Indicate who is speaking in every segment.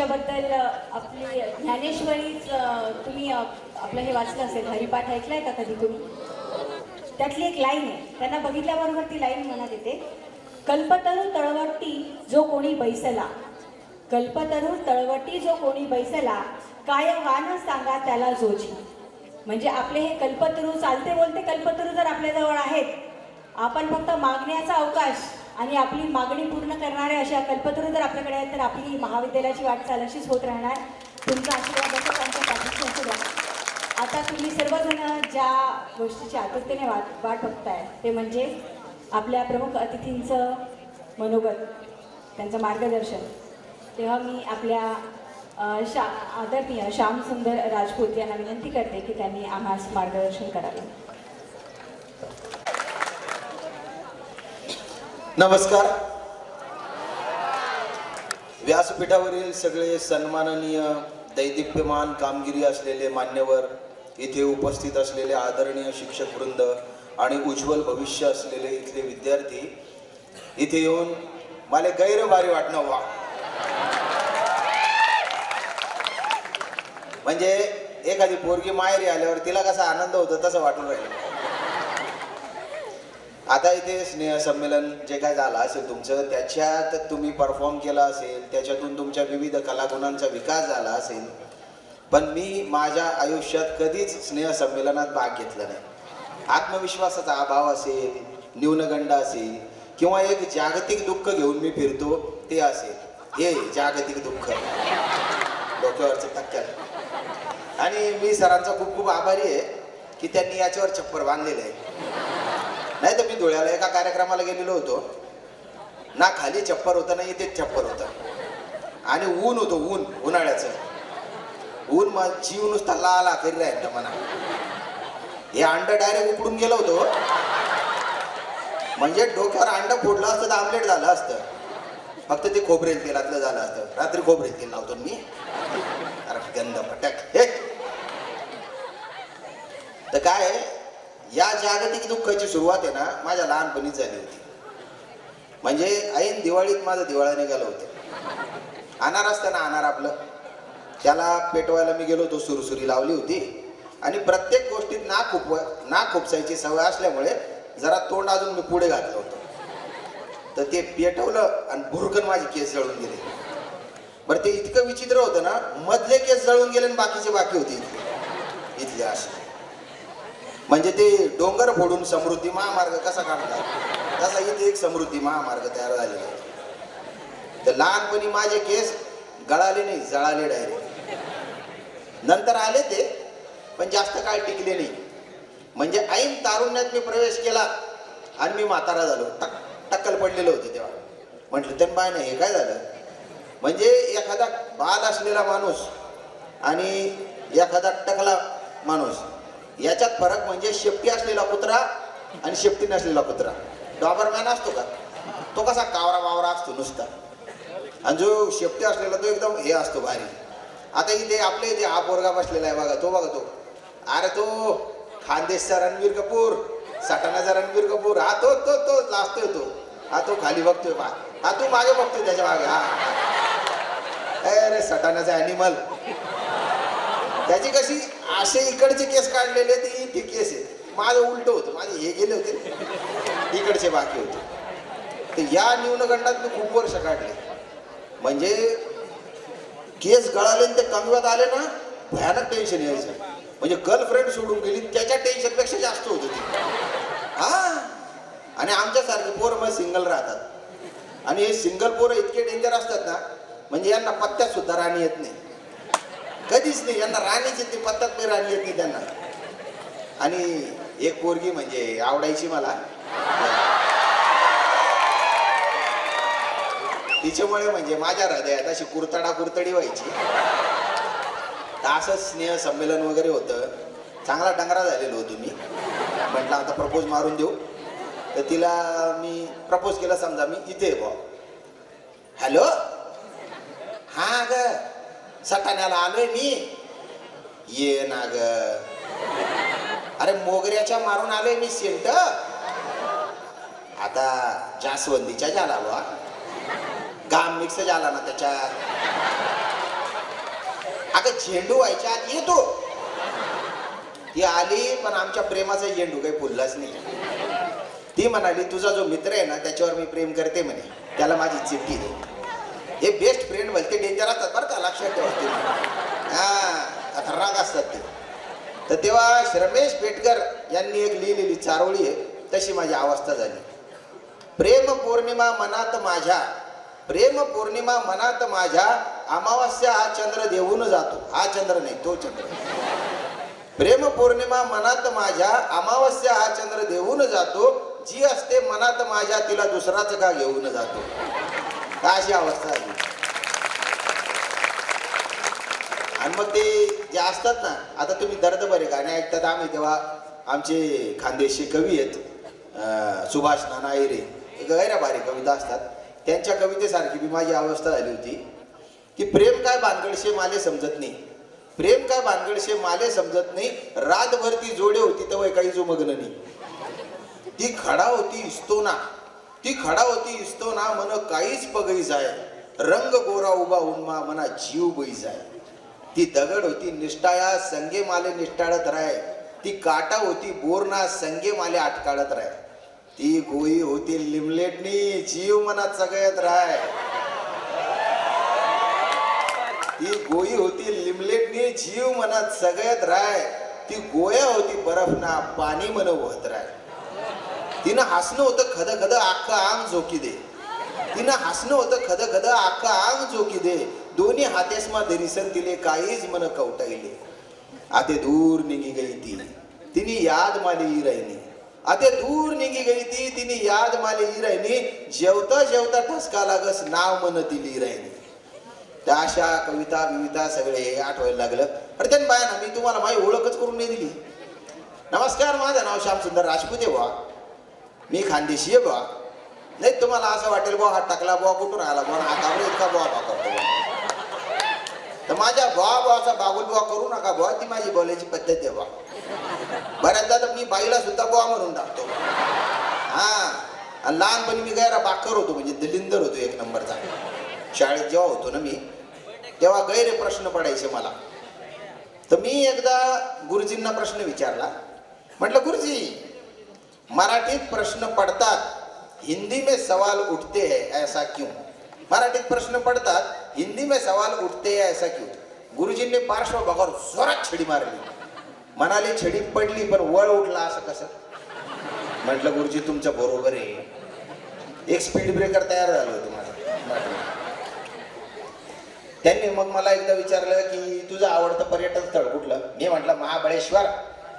Speaker 1: तिच्याबद्दल आपली ज्ञानेश्वरीच तुम्ही आपलं हे वाचलं असेल हरिपाठ ऐकलाय का कधी तुम्ही? त्यातली एक लाईन आहे. त्यांना बघितल्याबरोबर ती लाईन मनात येते कल्पतरू तळवटी जो कोणी बैसला. कल्पतरू तळवटी जो कोणी बैसला काय वान सांगा त्याला जोजी. म्हणजे आपले हे कल्पतरू चालते बोलते कल्पतरू जर आपल्याजवळ आहेत आपण फक्त मागण्याचा अवकाश आणि आपली मागणी पूर्ण करणारे अशा कल्पतरू जर आपल्याकडे आहेत तर आपली महाविद्यालयाची वाटचाल अशीच होत राहणार. तुमचा आशीर्वाद असं आमच्या पाठीशी असू द्या. आता तुम्ही सर्वजण ज्या गोष्टीची आतुरतेने वाट वाट बघताय ते म्हणजे आपल्या प्रमुख अतिथींचं मनोगत त्यांचं मार्गदर्शन. तेव्हा मी आपल्या शा आदरणीय श्यामसुंदर राजपूत यांना विनंती करते की त्यांनी आम्हास मार्गदर्शन करावे.
Speaker 2: नमस्कार. व्यासपीठावरील सगळे सन्माननीय दैदिप्यमान कामगिरी असलेले मान्यवर इथे उपस्थित असलेले आदरणीय शिक्षक वृंद आणि उज्ज्वल भविष्य असलेले इथले विद्यार्थी इथे येऊन मला गैर भारी वाटणं वा म्हणजे एखादी पोरगी माहेरी आल्यावर तिला कसा आनंद होतो तसं वाटून राहिलं. आता इथे स्नेह संमेलन जे काय झालं असेल तुमचं त्याच्यात तुम्ही परफॉर्म केला असेल त्याच्यातून तुमच्या विविध कलागुणांचा विकास झाला असेल. पण मी माझ्या आयुष्यात कधीच स्नेह संमेलनात भाग घेतला नाही. आत्मविश्वासाचा अभाव असेल न्यूनगंड असेल किंवा एक जागतिक दुःख घेऊन मी फिरतो ते असेल. हे जागतिक दुःख. डोक्यावरचं टक्क्यात आणि मी सरांचा खूप खूप आभारी आहे की त्यांनी याच्यावर छप्पर बांधलेलं आहे. नाही तर मी धुळ्याला एका कार्यक्रमाला गेलेलो होतो. ना खाली छप्पर होतं ना इथेच छप्पर होतं. आणि ऊन होतं ऊन उन्हाळ्याचं. ऊन मग जीव नुसता लाल आखरी राहील म्हणा हे अंड डायरेक्ट उकडून गेलं होतं हो. म्हणजे डोक्यावर अंड फोडलं असतं तर आमलेट झालं असतं. फक्त ते खोबरेल तेलातलं झालं असतं. रात्री खोबरेल तेल लावतो मी. अरे गंध फटक. हे. तर काय आहे, या जागतिक दुःखाची सुरुवात आहे ना माझ्या लहानपणीच झाली होती. म्हणजे ऐन दिवाळीत माझं दिवाळा निघालं होतं. अनार असताना अनार आपलं. त्याला पेटवायला मी गेलो होतो सुरसुरी लावली होती. आणि प्रत्येक गोष्टीत नाक खुप नाक खुपसायची सवय असल्यामुळे जरा तोंड अजून मी पुढे घातलं होतं. तर ते पेटवलं आणि भुरकन माझे केस जळून गेले. बरं ते इतकं विचित्र होतं ना मधले केस जळून गेले आणि बाकीचे बाकी होते इथले. असे. म्हणजे ते डोंगर फोडून समृद्धी महामार्ग कसा काढतात? तसा इथे एक समृद्धी महामार्ग तयार झालेला आहे. तर लहानपणी माझे केस गळाले नाही जळाले डायरेक्ट नंतर आले ते पण जास्त काळ टिकले नाही. म्हणजे ऐन तारुण्यात मी प्रवेश केला आणि मी म्हातारा झालो. टक टक्कल पडलेलं होतं तेव्हा. म्हटलं तर बाय नाही हे काय झालं? म्हणजे एखादा बाल असलेला माणूस आणि एखादा टकला माणूस याच्यात फरक म्हणजे शेपटी असलेला कुत्रा आणि शेपटी नसलेला कुत्रा. डॉबरमॅन असतो का? तो कसा कावरा वावरा असतो नुसता. आणि जो शेपटी असलेला तो एकदम हे असतो भारी. आता इथे आपले इथे हा पोरगा बसलेला आहे बघा तो बघा तो. अरे तो खानदेशचा रणवीर कपूर सटाणाचा रणवीर कपूर. हा तो तो तो लाजतोय तो. हा तो खाली बघतोय बा हा तू मागे बघतोय त्याच्यामागे हा. अरे सटाणाचा अॅनिमल त्याची कशी असे इकडचे केस काढलेले ते इथे केस आहेत. माझं उलट होतं. माझे हे गेले होते. इकडचे बाकी होते. तर या न्यूनगंडात मी खूप वर्ष काढले. म्हणजे केस गळाले आणि ते कंगव्यात आले ना भयानक टेन्शन यायचं. म्हणजे गर्लफ्रेंड सोडून गेली त्याच्या टेन्शनपेक्षा जास्त होतं ते हा? आणि आमच्यासारखे पोरं मग सिंगल राहतात. आणि हे सिंगल पोरं इतके डेंजर असतात ना म्हणजे यांना पत्त्यात सुद्धा राणी येत नाही. कधीच नाही यांना राणीच ती पद्धत नाही राणी येत नाही त्यांना. आणि एक पोरगी म्हणजे आवडायची मला. तिच्यामुळे म्हणजे माझ्या हृदयात अशी कुरतडा कुरतडी व्हायची. तर असंच स्नेह संमेलन वगैरे होतं. चांगला डंगरा झालेलो होतो मी. म्हटलं आता प्रपोज मारून देऊ. तर तिला मी प्रपोज केला समजा मी इथे बा हॅलो हा ग. सटाण्याला आलोय मी. ये ना ग. अरे मोगऱ्याच्या मारून आलोय मी सेंट आता जास्वंदीच्या झाला बा. गाम मिक्स झाला ना त्याच्यात अगं झेंडू व्हायच्या आत येतो ती आली पण आमच्या प्रेमाचा झेंडू काही फुललाच नाही. ती म्हणाली तुझा जो मित्र आहे ना त्याच्यावर मी प्रेम करते म्हणे. त्याला माझी चिठ्ठी दे. हे बेस्ट फ्रेंड भलते डेंजर असतात बरं का लक्षात ठेवते. हा खतरनाक असतात ते. तर तेव्हा रमेश पेटकर यांनी एक लिहिलेली चारोळी आहे तशी माझी अवस्था झाली. प्रेम पौर्णिमा मनात माझ्या प्रेम पौर्णिमा मनात माझ्या अमावस्या हा चंद्र देऊन जातो. हा चंद्र नाही तो चंद्र. प्रेम पौर्णिमा मनात माझ्या अमावस्या हा चंद्र देऊन जातो. जी असते मनात माझ्या तिला दुसराच का घेऊन जातो? अशी अवस्था आली आणि मग ते जे असतात ना आता तुम्ही दर्द बरे गाणे ऐकतात आम्ही तेव्हा आमचे खानदेशी कवी आहेत सुभाष नाना आयरे गैरा भारी कविता असतात. त्यांच्या कवितेसारखी बी माझी अवस्था झाली होती की प्रेम काय बांधगडशे माले समजत नाही. प्रेम काय बांधगडशे माले समजत नाही. रातभर ती जोडे होती तेव्हा काही जो मग्न नाही. ती खडा होती इस्तोना ती खडा होती इस्तोना मन काहीच पगई जाय. रंग गोरा उभा उन्मा मना जीव बई जाय. ती दगड होती निष्ठाया संगे माले निष्ठाळत राय. ती काटा होती बोरना संगे माले आटकाळत राय. ती गोई होती लिमलेटनी जीव मनात सगळ्यात राय. ती गोई होती लिमलेटनी जीव मनात सगळ्यात राय. ती गोया होती बरफना पाणी मन वहत राय. तिनं हसणं होतं खद खद अख्खं आंग झोकी दे. तिनं हसणं होतं खद खद अख्खं आंग झोकी दे. दोन्ही हातेसमा धरिसन तिले काहीच मन कवटाईले आते दूर निघी गई ती तिने याद माली राहिली. राहिनी आते दूर निघी गई ती तिने याद माले ही राहिनी जेवता जेवता ठसका लागस नाव मन दिली राहिनी त्या अशा कविता विविता सगळे आठवायला लागलं. अरे त्यान बाया ना मी तुम्हाला माझी ओळखच करून नाही दिली. नमस्कार माझं नाव श्यामसुंदर राजपूत आहे मी खानदेशी आहे बुवा. नाही तुम्हाला असं वाटेल बुवा हा टाकला बुवा कुठून आला बुवा हातावर इतका बुवा बा करतो तर माझ्या बुवा बुवाचा बागुल बुवा करू नका बुवा ती माझी बोलायची पद्धत आहे बुवा. बऱ्याचदा तर मी बाईला सुद्धा बुवा म्हणून टाकतो. हा. आणि लहानपणी मी गैरा बाकर होतो म्हणजे दिलिंदर होतो एक नंबरचा. शाळेत जेव्हा होतो ना मी तेव्हा गैरे प्रश्न पडायचे मला. तर मी एकदा गुरुजींना प्रश्न विचारला. म्हटलं गुरुजी मराठीत प्रश्न पडतात हिंदी में सवाल उठते हैं ऐसा क्यों? मराठीत प्रश्न पडतात हिंदी में सवाल उठते हैं ऐसा क्यों? गुरुजींनी पार्श्वभागावर जोरात छडी मारली. म्हणाली छडी पडली पण वळ उठला असं कसं? म्हटलं गुरुजी तुमच्या बरोबर आहे. एक स्पीड ब्रेकर तयार झालं होतं माझं त्यांनी मग मला एकदा विचारलं की तुझं आवडतं पर्यटन स्थळ कुठलं? मी म्हटलं महाबळेश्वर.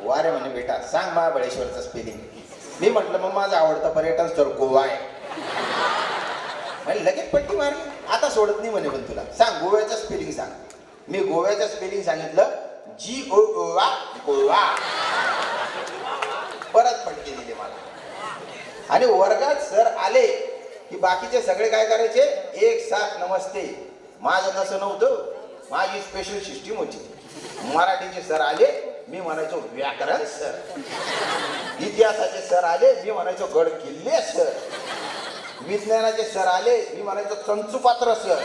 Speaker 2: वारे म्हणे बेटा सांग महाबळेश्वरचं स्पेलिंग मी म्हटलं मग माझं आवडतं पर्यटन स्थळ गोवा आहे. म्हणजे लगेच पट्टी मारली आता सोडत नाही म्हणे पण तुला. सांग गोव्याचं स्पेलिंग सांग. मी गोव्याचं स्पेलिंग सांगितलं जी ओ गोवा. गोवा परत पटके दिले मला. आणि वर्गात सर आले की बाकीचे सगळे काय करायचे? एक साथ नमस्ते. माझं तसं नव्हतं. माझी स्पेशल सिस्टीम होती. मराठीचे सर आले मी म्हणायचो व्याकरण सर. इतिहासाचे सर आले मी म्हणायचो गड किल्ले सर. विज्ञानाचे सर आले मी म्हणायचो चंचूपात्र सर.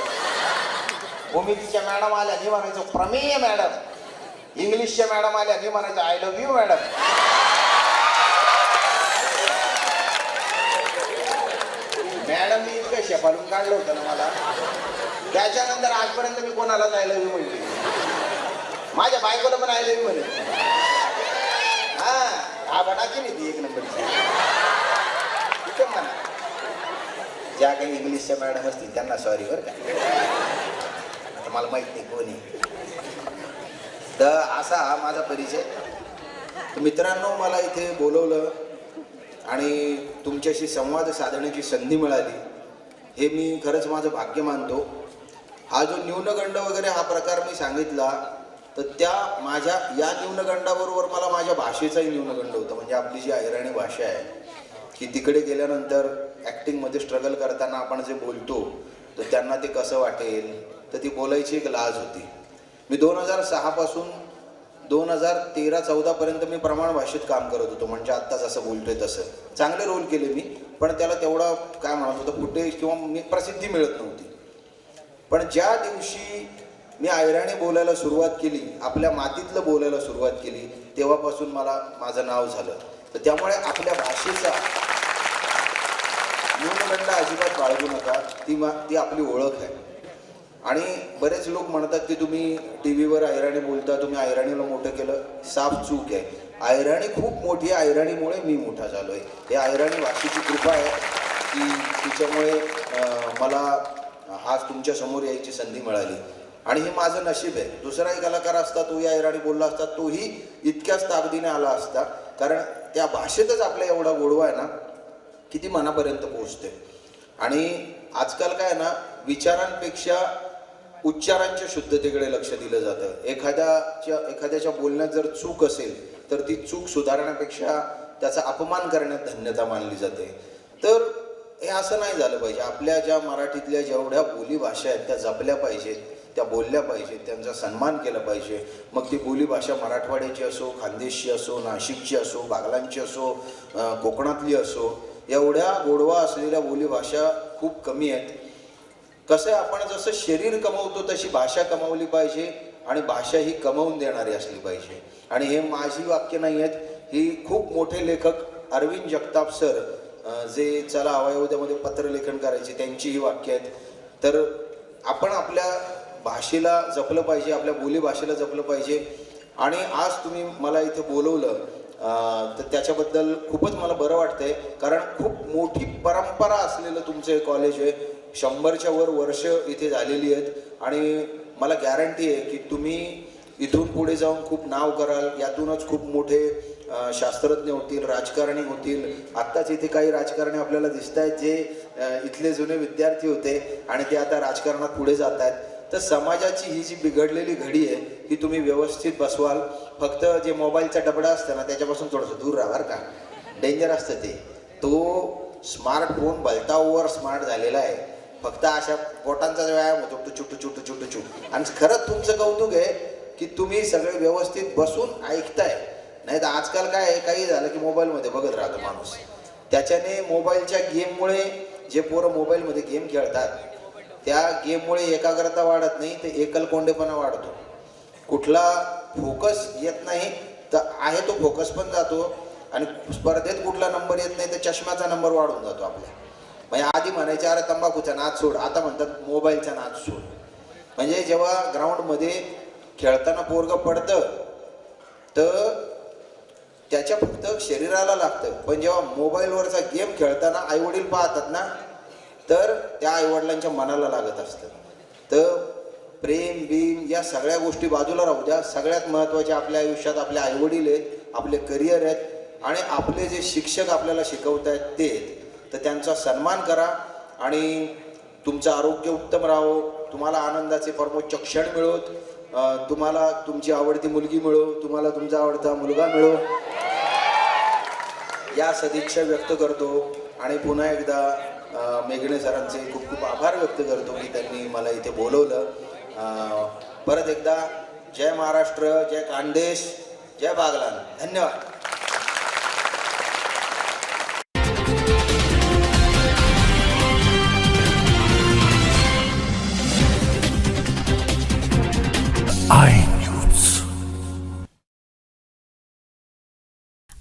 Speaker 2: भूमितीच्या मॅडम आल्या मी म्हणायचो प्रमेय मॅडम. इंग्लिशच्या मॅडम आल्या मी म्हणायचो I love you madam. Madam मी इतकं शेपालून काढलं होतं ना मला. त्याच्यानंतर आजपर्यंत मी कोणाला जायला मी म्हणली माझ्या बायकोला पण आले मी म्हणे. हा हा बनाची नाही ती एक नंबरची? तिथं म्हणा. ज्या काही इंग्लिशच्या मॅडम असतील त्यांना सॉरी बरं का. आता मला माहीत नाही कोणी. तर असा हा माझा परिचय. मित्रांनो मला इथे बोलवलं आणि तुमच्याशी संवाद साधण्याची संधी मिळाली. हे मी खरंच माझं भाग्य मानतो. हा जो न्यूनगंड वगैरे हा प्रकार मी सांगितला तर त्या माझ्या या न्यूनगंडाबरोबर मला माझ्या भाषेचाही न्यूनगंड होता. म्हणजे आपली जी अहिराणी भाषा आहे की तिकडे गेल्यानंतर ॲक्टिंगमध्ये स्ट्रगल करताना आपण जे बोलतो तर त्यांना ते कसं वाटेल? तर ती बोलायची एक लाज होती. मी दोन हजार सहापासून दोन हजार तेरा चौदापर्यंत मी प्रमाण भाषेत काम करत होतो. म्हणजे आत्ता जसं बोलतोय तसं. चांगले रोल केले मी पण त्याला तेवढा काय म्हणत होतं कुठे किंवा मी प्रसिद्धी मिळत नव्हती. पण ज्या दिवशी मी ऐराणी बोलायला सुरुवात केली आपल्या मातीतलं बोलायला सुरुवात केली तेव्हापासून मला माझं नाव झालं. तर त्यामुळे आपल्या भाषेचा न्यूनगंड अजिबात बाळगू नका ती मा ती आपली ओळख आहे. आणि बरेच लोक म्हणतात की तुम्ही टी व्हीवर आयराणी बोलता तुम्ही आयराणीला मोठं केलं साफ चूक आहे. आयराणी खूप मोठी आहे आयराणीमुळे मी मोठा झालो आहे हे आयराणी भाषेची कृपा आहे की तिच्यामुळे मला आज तुमच्यासमोर यायची संधी मिळाली. आणि हे माझं नशीब आहे. दुसराही कलाकार असता तोही ऐराणी बोलला असता तोही इतक्याच ताकदीने आला असता. कारण त्या भाषेतच आपला एवढा गोडवा आहे ना किती मनापर्यंत पोहोचते आणि आजकाल काय आहे ना विचारांपेक्षा उच्चारांच्या शुद्धतेकडे लक्ष दिलं जातं. एखाद्याच्या एखाद्याच्या बोलण्यात जर चूक असेल तर ती चूक सुधारण्यापेक्षा त्याचा अपमान करण्यात धन्यता मानली जाते. तर हे असं नाही झालं पाहिजे. आपल्या ज्या मराठीतल्या जेवढ्या बोलीभाषा आहेत त्या जपल्या पाहिजेत. त्या बोलल्या पाहिजेत त्यांचा सन्मान केला पाहिजे. मग ती बोलीभाषा मराठवाड्याची असो खानदेशची असो नाशिकची असो बागलांची असो कोकणातली असो एवढ्या गोडवा असलेल्या बोलीभाषा खूप कमी आहेत. कसं आहे आपण जसं शरीर कमवतो तशी भाषा कमावली पाहिजे आणि भाषा ही कमवून देणारी असली पाहिजे. आणि हे माझी वाक्य नाही आहेत ही खूप मोठे लेखक अरविंद जगताप सर जे चला अवयवद्यामध्ये पत्रलेखन करायचे त्यांची ही वाक्य आहेत. तर आपण आपल्या भाषेला जपलं पाहिजे आपल्या बोलीभाषेला जपलं पाहिजे. आणि आज तुम्ही मला इथे बोलवलं तर त्याच्याबद्दल खूपच मला बरं वाटतंय. कारण खूप मोठी परंपरा असलेलं तुमचं हे कॉलेज आहे. शंभरच्या वर वर्ष इथे झालेली आहेत. आणि मला गॅरंटी आहे की तुम्ही इथून पुढे जाऊन खूप नाव कराल. यातूनच खूप मोठे शास्त्रज्ञ होतील राजकारणी होतील. आत्ताच इथे काही राजकारणी आपल्याला दिसत आहेत जे इथले जुने विद्यार्थी होते. आणि ते आता राजकारणात पुढे जात आहेत तर समाजाची ही जी बिघडलेली घडी आहे ती तुम्ही व्यवस्थित बसवाल. फक्त जे मोबाईलचा डबडा असतं ना त्याच्यापासून थोडंसं दूर राहा बरं का. डेंजर असतं ते. तो स्मार्टफोन भलतावर स्मार्ट झालेला आहे. फक्त अशा पोटांचा व्यायाम होतो टुचू टुचू टुचू चुट आणि खरंच तुमचं कौतुक आहे की तुम्ही सगळे व्यवस्थित बसून ऐकताय. नाही तर आजकाल काय आहे काही झालं की मोबाईलमध्ये बघत राहतो माणूस. त्याच्याने मोबाईलच्या गेममुळे जे पोरं मोबाईलमध्ये गेम खेळतात त्या गेममुळे एकाग्रता वाढत नाही तर एकलकोंडेपणा वाढतो. कुठला फोकस येत नाही तर आहे तो फोकस पण जातो आणि स्पर्धेत कुठला नंबर येत नाही तर चष्म्याचा नंबर वाढून जातो आपल्या. म्हणजे आधी म्हणायचे अरे तंबाखूचा नाद सोड. आता म्हणतात मोबाईलचा नाद सोड. म्हणजे जेव्हा ग्राउंडमध्ये खेळताना पोरग पडतं तर त्याच्या फक्त शरीराला लागतं. पण जेव्हा मोबाईलवरचा गेम खेळताना आईवडील पाहतात ना तर त्या आईवडिलांच्या मनाला लागत असतं. तर प्रेम बीम या सगळ्या गोष्टी बाजूला राहू द्या. सगळ्यात महत्त्वाचे आपल्या आयुष्यात आपले आईवडील आहेत आपले करिअर आहेत आणि आपले जे शिक्षक आपल्याला शिकवत आहेत ते तर त्यांचा सन्मान करा आणि तुमचं आरोग्य उत्तम राहो. तुम्हाला आनंदाचे परमोच्च क्षण मिळवत तुम्हाला तुमची आवडती मुलगी मिळो. तुम्हाला तुमचा आवडता मुलगा मिळो. या सदिच्छा व्यक्त करतो. आणि पुन्हा एकदा मेघणे सरांचे खूप खूप आभार व्यक्त करतो की त्यांनी मला इथे बोलवलं. परत एकदा जय महाराष्ट्र जय खानदेश जय बागलान. धन्यवाद.